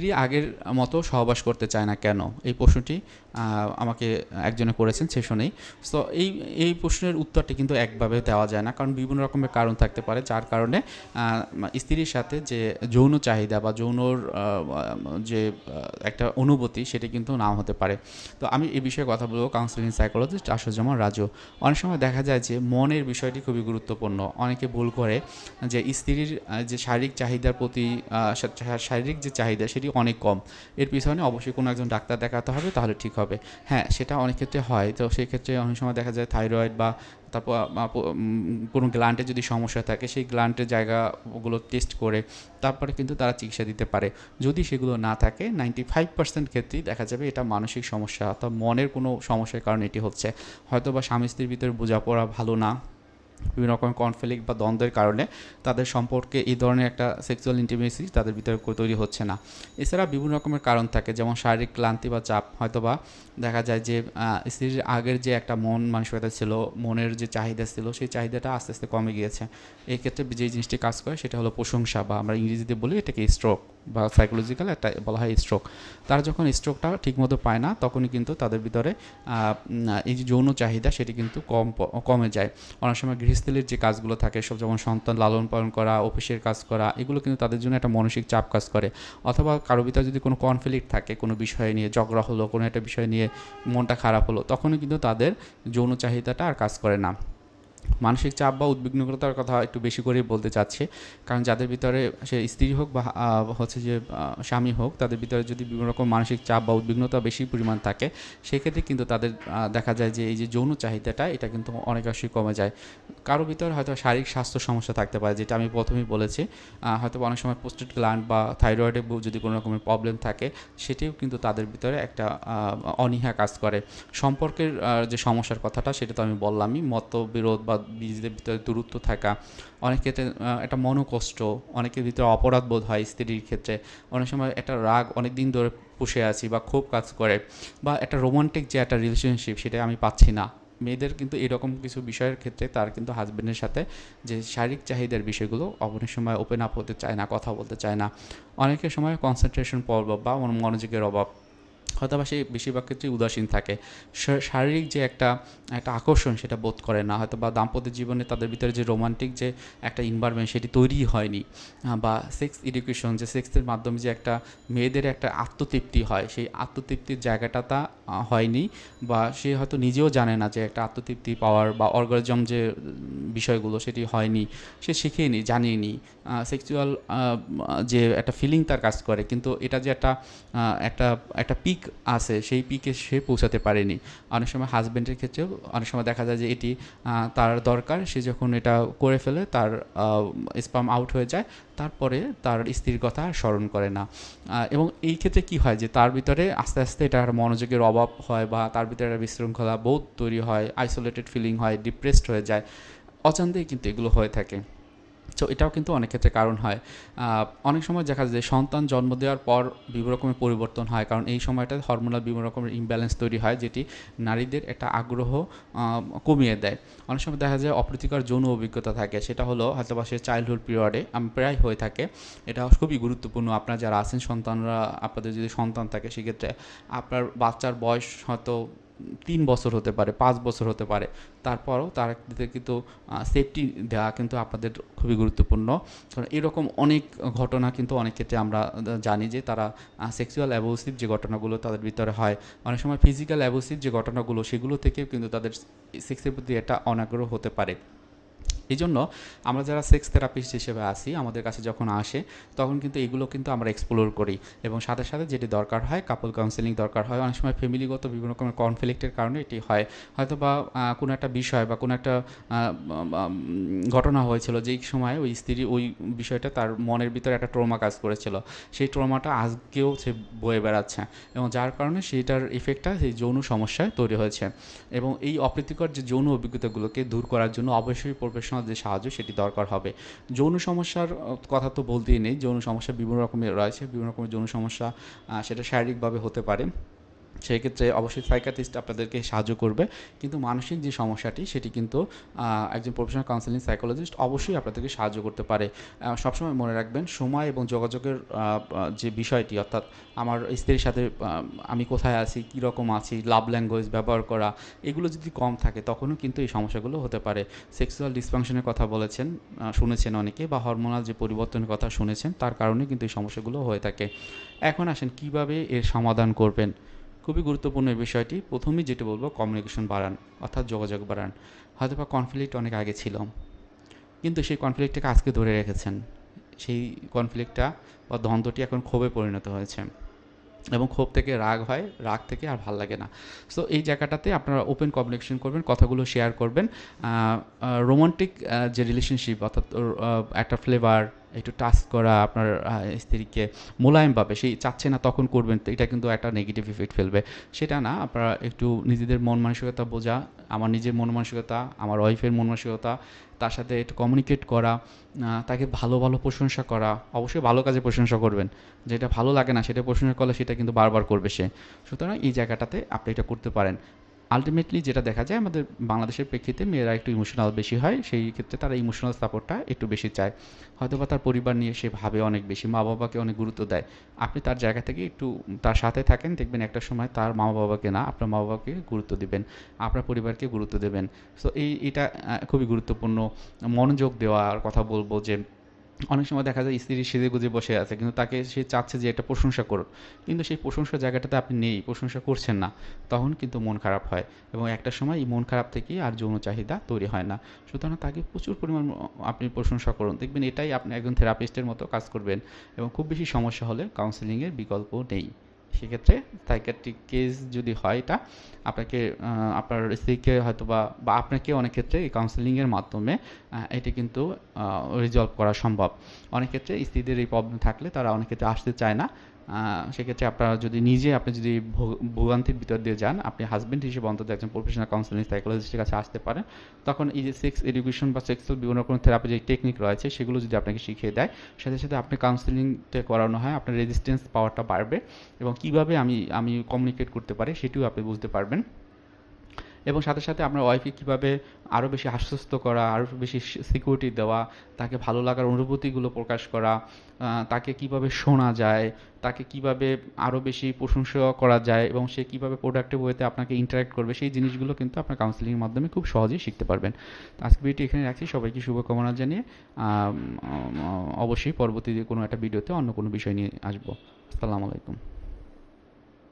স্ত্রী আগের মতো সহবাস করতে চায় না কেন? এই প্রশ্নটি আমাকে একজনে করেছেন সেশনেই তো এই এই প্রশ্নের উত্তরটি কিন্তু একভাবে দেওয়া যায় না। কারণ বিভিন্ন রকমের কারণ থাকতে পারে, যার কারণে স্ত্রীর সাথে যে যৌন চাহিদা বা যৌনর যে একটা অনুভূতি সেটি কিন্তু নাও হতে পারে। তো আমি এই বিষয়ে কথা বলব কাউন্সিলিং সাইকোলজিস্ট আশুজ্জামান রাজু। অনেক সময় দেখা যায় যে, মনের বিষয়টি খুবই গুরুত্বপূর্ণ। অনেকে ভুল করে যে, স্ত্রীর যে শারীরিক চাহিদার প্রতি শারীরিক যে চাহিদা সেটি অনেক কম। এর পিছনে অবশ্যই কোনো একজন ডাক্তার দেখাতে হবে, তাহলে ঠিক হবে। হ্যাঁ সেটা অনেক ক্ষেত্রে হয়। তো সেই ক্ষেত্রে অনেক সময় দেখা যায় থাইরয়েড বা তারপর কোনো গ্ল্যান্ডে যদি সমস্যা থাকে, সেই গ্ল্যান্ডের জায়গাগুলো টেস্ট করে তারপরে কিন্তু তারা চিকিৎসা দিতে পারে। যদি সেগুলো না থাকে, নাইনটি ফাইভ পার্সেন্ট ক্ষেত্রেই দেখা যাবে এটা মানসিক সমস্যা, অর্থাৎ মনের কোনো সমস্যার কারণে এটি হচ্ছে। হয়তো বা স্বামী স্ত্রীর ভিতরে বোঝাপড়া ভালো না বিভিন্ন রকম কনফ্লিক্ট বা দ্বন্দ্বের কারণে তাদের সম্পর্কে এই ধরনের একটা সেক্সুয়াল ইন্টিমেসি তাদের ভিতরে তৈরি হচ্ছে না। এছাড়া বিভিন্ন রকমের কারণ থাকে, যেমন শারীরিক ক্লান্তি বা চাপ। হয়তোবা দেখা যায় যে স্ত্রীর আগের যে একটা মন মানসিকতা ছিল, মনের যে চাহিদা ছিল, সেই চাহিদাটা আস্তে আস্তে কমে গিয়েছে। এই ক্ষেত্রে যে জিনিসটি কাজ করে সেটা হলো প্রশংসা বা আমরা ইংরেজিতে বলি এটাকে স্ট্রোক বা সাইকোলজিক্যাল একটা বলা হয় স্ট্রোক তারা যখন স্ট্রোকটা ঠিকমতো পায় না, তখনই কিন্তু তাদের ভিতরে এই যে যৌন চাহিদা সেটি কিন্তু কম কমে যায়। অনেক সময় গৃহস্থলীর যে কাজগুলো থাকে, সব যেমন সন্তান লালন পালন করা, অফিসের কাজ করা, এগুলো কিন্তু তাদের জন্য একটা মানসিক চাপ কাজ করে। অথবা কারও ভিতরে যদি কোনো কনফ্লিক্ট থাকে, কোনো বিষয় নিয়ে ঝগড়া হলো, কোনো একটা বিষয় নিয়ে মনটা খারাপ হলো, তখনই কিন্তু তাদের যৌন চাহিদাটা আর কাজ করে না। মানসিক চাপ বা উদ্বিগ্নতার কথা একটু বেশি করে বলতে চাচ্ছে। কারণ যাদের ভিতরে সে স্ত্রী হোক বা হচ্ছে যে স্বামী হোক, তাদের ভিতরে যদি বিভিন্ন রকম মানসিক চাপ বা উদ্বিগ্নতা বেশি পরিমাণ থাকে, সেক্ষেত্রে কিন্তু তাদের দেখা যায় যে, এই যে যৌন চাহিদাটা, এটা কিন্তু অনেকাংশেই কমে যায়। কারও ভিতরে হয়তো শারীরিক স্বাস্থ্য সমস্যা থাকতে পারে, যেটা আমি প্রথমেই বলেছি। হয়তো অনেক সময় পোস্টেড গ্ল্যান্ড বা থাইরয়েডে যদি কোনো রকমের প্রবলেম থাকে, সেটিও কিন্তু তাদের ভিতরে একটা অনীহা কাজ করে। সম্পর্কের যে সমস্যার কথাটা, সেটা তো আমি বললামই, মতবিরোধ বা নিজেদের ভিতরে দূরত্ব থাকা, অনেক ক্ষেত্রে একটা মনোকষ্ট, অনেকের ভিতরে অপরাধ বোধ হয় স্ত্রীর ক্ষেত্রে। অনেক সময় একটা রাগ অনেক দিন ধরে পুষে আছি বা খুব কাজ করে বা একটা রোমান্টিক যে একটা রিলেশনশিপ সেটা আমি পাচ্ছি না। মেয়েদের কিন্তু এরকম কিছু বিষয়ের ক্ষেত্রে তার কিন্তু হাজবেন্ডের সাথে যে শারীরিক চাহিদার বিষয়গুলো অনেক সময় ওপেন আপ হতে চায় না, কথা বলতে চায় না। অনেকের সময় কনসেন্ট্রেশন প্রবলেম বা মনোযোগের অভাব। হয়তো সে বেশিরভাগ ক্ষেত্রে উদাসীন থাকে। শারীরিক যে একটা একটা আকর্ষণ সেটা বোধ করে না। হয়তো বা দাম্পত্য জীবনে তাদের ভিতরে যে রোমান্টিক যে একটা ইনভারমেন্ট সেটি তৈরি হয়নি। বা সেক্স এডুকেশন যে সেক্সের মাধ্যমে যে একটা মেয়েদের একটা আত্মতৃপ্তি হয়, সেই আত্মতৃপ্তির জায়গাটা তা হয়নি বা সে হয়তো নিজেও জানে না যে একটা আত্মতৃপ্তি পাওয়ার বা অর্গাজম যে বিষয়গুলো সেটি হয়নি। সে শিখেনি, জানেনি। সেক্সুয়াল যে একটা ফিলিং তার কাজ করে। কিন্তু এটা যে একটা একটা একটা পিক আছে, সেই পিকে সে পৌঁছাতে পারেনি। অনেক সময় হাজব্যান্ডের ক্ষেত্রেও অনেক সময় দেখা যায় যে এটি তার দরকার। সে যখন এটা করে ফেলে, তার স্পাম আউট হয়ে যায়, তারপরে তার স্ত্রীর কথা স্মরণ করে না। এবং এই ক্ষেত্রে কি হয় যে তার ভিতরে আস্তে আস্তে এটার মনোযোগের অভাব হয় বা তার ভিতরে একটা বিশৃঙ্খলা বোধ তৈরি হয় আইসোলেটেড ফিলিং হয় ডিপ্রেসড হয়ে যায়। অজান্তেই কিন্তু এগুলো হয়ে থাকে। তো এটাও কিন্তু অনেক ক্ষেত্রে কারণ হয়। অনেক সময় দেখা যায় যে সন্তান জন্ম দেওয়ার পর বিভিন্ন রকমের পরিবর্তন হয়, কারণ এই সময়টা হরমোনাল বিভিন্ন রকমের ইমব্যালেন্স তৈরি হয়, যেটি নারীদের একটা আগ্রহ কমিয়ে দেয়। অনেক সময় দেখা যায় অপ্রীতিকর যৌন অভিজ্ঞতা থাকে, সেটা হলো হয়তো বা সে চাইল্ডহুড পিরিয়ডে প্রায় হয়ে থাকে। এটা খুবই গুরুত্বপূর্ণ। আপনারা যারা আছেন, সন্তানরা, আপনাদের যদি সন্তান থাকে, সেক্ষেত্রে আপনার বাচ্চার বয়স হয়তো তিন বছর হতে পারে, পাঁচ বছর হতে পারে। তারপরও তার কিন্তু সেফটি দেওয়া কিন্তু আপনাদের খুবই গুরুত্বপূর্ণ। কারণ এরকম অনেক ঘটনা কিন্তু অনেক ক্ষেত্রে আমরা জানি যে তারা সেক্সুয়াল অ্যাবোসিভ যে ঘটনাগুলো তাদের ভিতরে হয়, অনেক সময় ফিজিক্যাল অ্যাবোসিভ যে ঘটনাগুলো, সেগুলো থেকেও কিন্তু তাদের সেক্সের প্রতি একটা অনাগ্রহ হতে পারে। এই জন্য আমরা যারা সেক্স থেরাপিস্ট হিসেবে আসি আমাদের কাছে যখন আসে, তখন কিন্তু এগুলো কিন্তু আমরা এক্সপ্লোর করি। এবং সাথে সাথে যেটি দরকার হয় কাপল কাউন্সেলিং দরকার হয়। অনেক সময় ফ্যামিলিগত বিভিন্ন রকমের কনফ্লিক্টের কারণে এটি হয়। হয়তো বা কোনো একটা বিষয় বা কোনো একটা ঘটনা হয়েছিল যেই সময় ওই স্ত্রী ওই বিষয়টা তার মনের ভিতরে একটা ট্রমা কাজ করেছিল। সেই ট্রমাটা আজকেও সে বয়ে বেড়াচ্ছে। এবং যার কারণে সেইটার ইফেক্টটা সেই যৌন সমস্যায় তৈরি হয়েছে। এবং এই অপ্রীতিকর যে যৌন অভিজ্ঞতাগুলোকে দূর করার জন্য অবশ্যই প্রফেশনাল যে সাহায্য সেটি দরকার হবে। যৌন সমস্যার কথা তো বলতেই নেই। যৌন সমস্যা বিভিন্ন রকমের রয়েছে। বিভিন্ন রকমের যৌন সমস্যা সেটা শারীরিকভাবে হতে পারে। সেই ক্ষেত্রে অবশ্যই সাইকাটিস্ট আপনাদেরকে সাহায্য করবে। কিন্তু মানসিক যে সমস্যাটি, সেটি কিন্তু একজন প্রফেশনাল কাউন্সিলিং সাইকোলজিস্ট অবশ্যই আপনাদেরকে সাহায্য করতে পারে। সবসময় মনে রাখবেন, সময় এবং যোগাযোগের যে বিষয়টি, অর্থাৎ আমার স্ত্রীর সাথে আমি কোথায় আছি, কী রকম আছি লাভ ল্যাঙ্গুয়েজ ব্যবহার করা, এগুলো যদি কম থাকে, তখনও কিন্তু এই সমস্যাগুলো হতে পারে। সেক্সুয়াল ডিসফাংশনের কথা বলেছেন শুনেছেন অনেকে, বা হরমোনাল যে পরিবর্তনের কথা শুনেছেন, তার কারণে কিন্তু এই সমস্যাগুলো হয়ে থাকে। এখন আসেন, কীভাবে এর সমাধান করবেন? খুবই গুরুত্বপূর্ণ বিষয়টি। প্রথমেই যেটা বলব কমিউনিকেশন বাড়ান, অর্থাৎ যোগাযোগ বাড়ান। হয়তো বা কনফ্লিক্ট অনেক আগে ছিল, কিন্তু সেই কনফ্লিক্টটাকে আজকে ধরে রেখেছেন। সেই কনফ্লিক্টটা বা দ্বন্দ্বটি এখন ক্ষোভে পরিণত হয়েছে এবং ক্ষোভ থেকে রাগ হয়, রাগ থেকে আর ভালো লাগে না। সো এই জায়গাটাতে আপনারা ওপেন কমিউনিকেশন করবেন, কথাগুলো শেয়ার করবেন। রোমান্টিক যে রিলেশনশিপ অর্থাৎ একটা ফ্লেভার একটু টাচ করা আপনার স্ত্রীকে মোলায়েমভাবে সেই চাচ্ছে না তখন করবেন এটা কিন্তু একটা নেগেটিভ ইফেক্ট ফেলবে। সেটা না, আপনারা একটু নিজেদের মন মানসিকতা বোঝা, আমার নিজের মন মানসিকতা, আমার ওয়াইফের মন মানসিকতা, তার সাথে একটু কমিউনিকেট করা তাকে ভালো ভালো প্রশংসা করা, অবশ্যই ভালো কাজে প্রশংসা করবেন। যেটা ভালো লাগে না, সেটা প্রশংসা করলে সেটা কিন্তু বারবার করবে সে। সুতরাং এই জায়গাটাতে আপনি এটা করতে পারেন। আলটিমেটলি যেটা দেখা যায়, আমাদের বাংলাদেশের প্রেক্ষিতে মেয়েরা একটু ইমোশনাল বেশি হয়, সেই ক্ষেত্রে তারা ইমোশনাল সাপোর্টটা একটু বেশি চায়। হয়তো বা তার পরিবার নিয়ে সে ভাবে অনেক বেশি মা বাবাকে অনেক গুরুত্ব দেয়। আপনি তার জায়গা থেকে একটু তার সাথে থাকেন, দেখবেন একটা সময় তার মা বাবাকে না, আপনার মা বাবাকে গুরুত্ব দেবেন, আপনার পরিবারকে গুরুত্ব দেবেন। সো এই, এটা খুবই গুরুত্বপূর্ণ মনোযোগ দেওয়ার কথা বলব যে অনেক সময় দেখা যায় স্ত্রী সেজে গুজে বসে আছে, কিন্তু তাকে সে চাচ্ছে যে এটা প্রশংসা করুন কিন্তু সেই প্রশংসার জায়গাটাতে আপনি নেই, প্রশংসা করছেন না। তখন কিন্তু মন খারাপ হয় এবং একটা সময় এই মন খারাপ থেকেই আর যৌন চাহিদা তৈরি হয় না। সুতরাং তাকে প্রচুর পরিমাণ আপনি প্রশংসা করুন। দেখবেন এটাই আপনি একজন থেরাপিস্টের মতো কাজ করবেন এবং খুব বেশি সমস্যা হলে কাউন্সেলিংয়ের বিকল্প নেই। সেক্ষেত্রে সাইকেট্রিক কেস যদি হয় এটা, আপনাকে আপনার স্ত্রীকে হয়তো বা বা আপনাকে অনেক ক্ষেত্রে এই কাউন্সেলিংয়ের মাধ্যমে এটি কিন্তু রিজলভ করা সম্ভব। অনেক ক্ষেত্রে স্ত্রীদের এই প্রবলেম থাকলে তারা অনেক ক্ষেত্রে আসতে চায় না। সেক্ষেত্রে আপনারা যদি নিজে আপনি যদি ভোগান্তির ভিতর দিয়ে যান, আপনি হাজব্যান্ড হিসেবে অন্তত একজন প্রফেশনাল কাউন্সিলিং সাইকোলজিস্টের কাছে আসতে পারেন। তখন এই যে সেক্স এডুকেশন বা সেক্সুয়াল বিভিন্ন রকম থেরাপি যে টেকনিক রয়েছে, সেগুলো যদি আপনাকে শিখিয়ে দেয়, সাথে সাথে আপনি কাউন্সিলিংটা করানো হয়, আপনার রেজিস্ট্যান্স পাওয়ারটা বাড়বে এবং কীভাবে আমি আমি কমিউনিকেট করতে পারি, সেটিও আপনি বুঝতে পারবেন। এবং সাথে সাথে আপনার ওয়াইফকে কীভাবে আরও বেশি আশ্বস্ত করা আরও বেশি সিকিউরিটি দেওয়া, তাকে ভালো লাগার অনুভূতিগুলো প্রকাশ করা তাকে কীভাবে শোনা যায়, তাকে কীভাবে আরও বেশি প্রশংসা করা যায় এবং সে কীভাবে প্রোডাক্টিভ ওয়েতে আপনাকে ইন্টারাক্ট করবে, সেই জিনিসগুলো কিন্তু আপনার কাউন্সিলিংয়ের মাধ্যমে খুব সহজেই শিখতে পারবেন। আজকে ভিডিওটি এখানে রাখছি। সবাইকে শুভকামনা জানিয়ে অবশ্যই পরবর্তী কোনো একটা ভিডিওতে অন্য কোনো বিষয় নিয়ে আসব। আসসালামু আলাইকুম।